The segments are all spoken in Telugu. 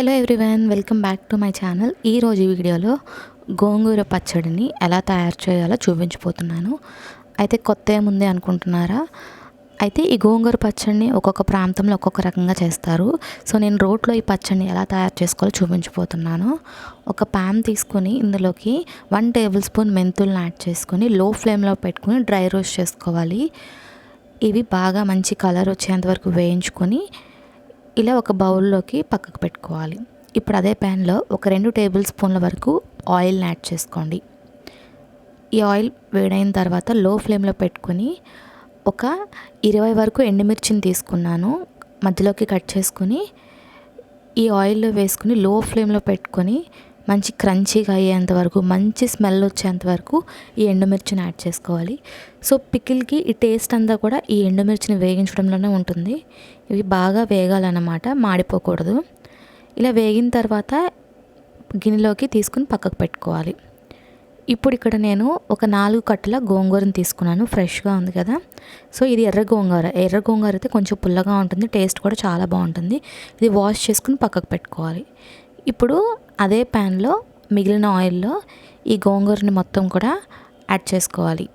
Hello everyone welcome back to my channel ఈరోజు వీడియోలో గోంగూర పచ్చడిని ఎలా తయారు చేయాలో చూపించిపోతున్నాను అయితే కొత్త ఏముంది అనుకుంటున్నారా? అయితే ఈ గోంగూర పచ్చడిని ఒక్కొక్క ప్రాంతంలో ఒక్కొక్క రకంగా చేస్తారు. సో నేను రోట్లో ఈ పచ్చడిని ఎలా తయారు చేసుకోవాలో చూపించిపోతున్నాను ఒక ప్యాన్ తీసుకొని ఇందులోకి వన్ టేబుల్ స్పూన్ మెంతులను యాడ్ చేసుకొని లో ఫ్లేమ్లో పెట్టుకొని డ్రై రోస్ట్ చేసుకోవాలి. ఇవి బాగా మంచి కలర్ వచ్చేంత వరకు వేయించుకొని ఇలా ఒక బౌల్లోకి పక్కకు పెట్టుకోవాలి. ఇప్పుడు అదే ప్యాన్లో ఒక రెండు టేబుల్ స్పూన్ల వరకు ఆయిల్ని యాడ్ చేసుకోండి. ఈ ఆయిల్ వేడైన తర్వాత లో ఫ్లేమ్లో పెట్టుకొని ఒక ఇరవై వరకు ఎండుమిర్చిని తీసుకున్నాను. మధ్యలోకి కట్ చేసుకొని ఈ ఆయిల్లో వేసుకుని లో ఫ్లేమ్లో పెట్టుకొని మంచి క్రంచీగా అయ్యేంత వరకు మంచి స్మెల్ వచ్చేంత వరకు ఈ ఎండుమిర్చిని యాడ్ చేసుకోవాలి. సో పికిల్కి ఈ టేస్ట్ అంతా కూడా ఈ ఎండుమిర్చిని వేగించడంలోనే ఉంటుంది. ఇవి బాగా వేగాలన్నమాట మాడిపోకూడదు. ఇలా వేగిన తర్వాత గిన్నెలోకి తీసుకుని పక్కకు పెట్టుకోవాలి. ఇప్పుడు ఇక్కడ నేను ఒక నాలుగు కట్టల గోంగూరని తీసుకున్నాను ఫ్రెష్గా ఉంది కదా. సో ఇది ఎర్ర గోంగూర. ఎర్ర గోంగూర అయితే కొంచెం పుల్లగా ఉంటుంది టేస్ట్ కూడా చాలా బాగుంటుంది. ఇది వాష్ చేసుకుని పక్కకు పెట్టుకోవాలి. ఇప్పుడు అదే ప్యాన్లో మిగిలిన ఆయిల్లో ఈ గోంగూరని మొత్తం కూడా యాడ్ చేసుకోవాలి.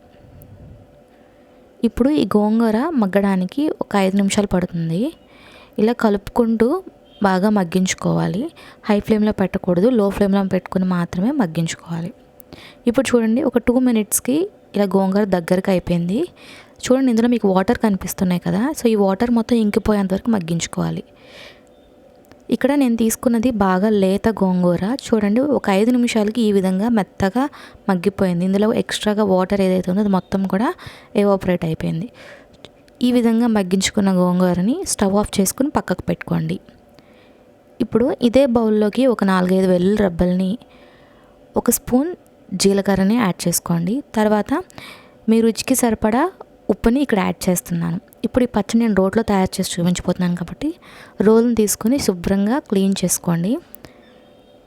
ఇప్పుడు ఈ గోంగూర మగ్గడానికి ఒక ఐదు నిమిషాలు పడుతుంది. ఇలా కలుపుకుంటూ బాగా మగ్గించుకోవాలి. హై ఫ్లేమ్లో పెట్టకూడదు లో ఫ్లేమ్లో పెట్టుకుని మాత్రమే మగ్గించుకోవాలి. ఇప్పుడు చూడండి ఒక టూ మినిట్స్కి ఇలా గోంగూర దగ్గరకు అయిపోయింది. చూడండి ఇందులో మీకు వాటర్ కనిపిస్తున్నాయి కదా సో ఈ వాటర్ మొత్తం ఇంకిపోయేంత వరకు మగ్గించుకోవాలి. ఇక్కడ నేను తీసుకున్నది బాగా లేత గోంగూర. చూడండి ఒక ఐదు నిమిషాలకి ఈ విధంగా మెత్తగా మగ్గిపోయింది. ఇందులో ఎక్స్ట్రాగా వాటర్ ఏదైతే ఉందో అది మొత్తం కూడా ఎవాపరేట్ అయిపోయింది. ఈ విధంగా మగ్గించుకున్న గోంగూరని స్టవ్ ఆఫ్ చేసుకుని పక్కకు పెట్టుకోండి. ఇప్పుడు ఇదే బౌల్లోకి ఒక నాలుగైదు వెల్లుల్లి రబ్బల్ని ఒక స్పూన్ జీలకర్రని యాడ్ చేసుకోండి. తర్వాత మీ రుచికి సరిపడా ఉప్పుని ఇక్కడ యాడ్ చేస్తున్నాను. ఇప్పుడు ఈ పచ్చడి నేను రోట్లో తయారు చేసి చూపించిపోతున్నాను కాబట్టి రోల్ని తీసుకొని శుభ్రంగా క్లీన్ చేసుకోండి.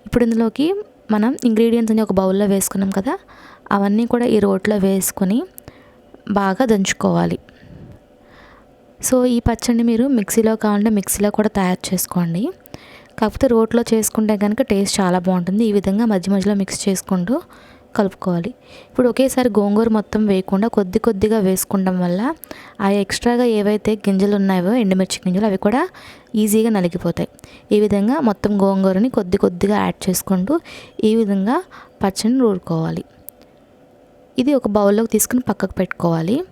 ఇప్పుడు ఇందులోకి మనం ఇంగ్రీడియంట్స్ అని ఒక బౌల్లో వేసుకున్నాం కదా అవన్నీ కూడా ఈ రోట్లో వేసుకొని బాగా దంచుకోవాలి. సో ఈ పచ్చడిని మీరు మిక్సీలో కావాలంటే మిక్సీలో కూడా తయారు చేసుకోండి. కాకపోతే రోట్లో చేసుకుంటే కనుక టేస్ట్ చాలా బాగుంటుంది. ఈ విధంగా మధ్య మధ్యలో మిక్స్ చేసుకుంటూ కలుపుకోవాలి. ఇప్పుడు ఒకేసారి గోంగూర మొత్తం వేయకుండా కొద్ది కొద్దిగా వేసుకోవడం వల్ల ఆ ఎక్స్ట్రాగా ఏవైతే గింజలు ఉన్నాయో ఎండుమిర్చి గింజలు అవి కూడా ఈజీగా నలిగిపోతాయి. ఈ విధంగా మొత్తం గోంగూరని కొద్ది కొద్దిగా యాడ్ చేసుకుంటూ ఈ విధంగా పచ్చని రూడుకోవాలి ఇది ఒక బౌల్లోకి తీసుకుని పక్కకు పెట్టుకోవాలి.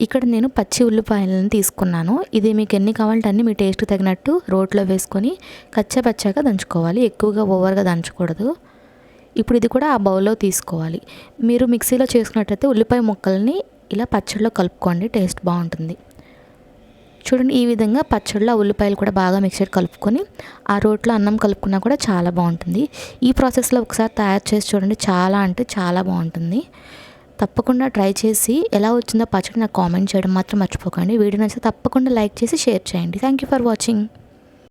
ఇక్కడ నేను పచ్చి ఉల్లిపాయలను తీసుకున్నాను. ఇది మీకు ఎన్ని కావాలంటే అన్ని మీ టేస్ట్ తగినట్టు రోట్లో వేసుకొని కచ్చా పచ్చాగా దంచుకోవాలి. ఎక్కువగా ఓవర్గా దంచకూడదు. ఇప్పుడు ఇది కూడా ఆ బౌల్లో తీసుకోవాలి. మీరు మిక్సీలో చేసుకున్నట్టయితే ఉల్లిపాయ ముక్కల్ని ఇలా పచ్చడిలో కలుపుకోండి టేస్ట్ బాగుంటుంది. చూడండి ఈ విధంగా పచ్చడిలో ఉల్లిపాయలు కూడా బాగా మిక్సర్ కలుపుకొని ఆ రోట్లో అన్నం కలుపుకున్నా కూడా చాలా బాగుంటుంది. ఈ ప్రాసెస్లో ఒకసారి తయారు చేసి చూడండి చాలా అంటే చాలా బాగుంటుంది. తప్పకుండా ట్రై చేసి ఎలా వచ్చిందో పచ్చడి నాకు కామెంట్ చేయడం మాత్రం మర్చిపోకండి. వీడియో నచ్చితే తప్పకుండా లైక్ చేసి షేర్ చేయండి. Thank you for watching.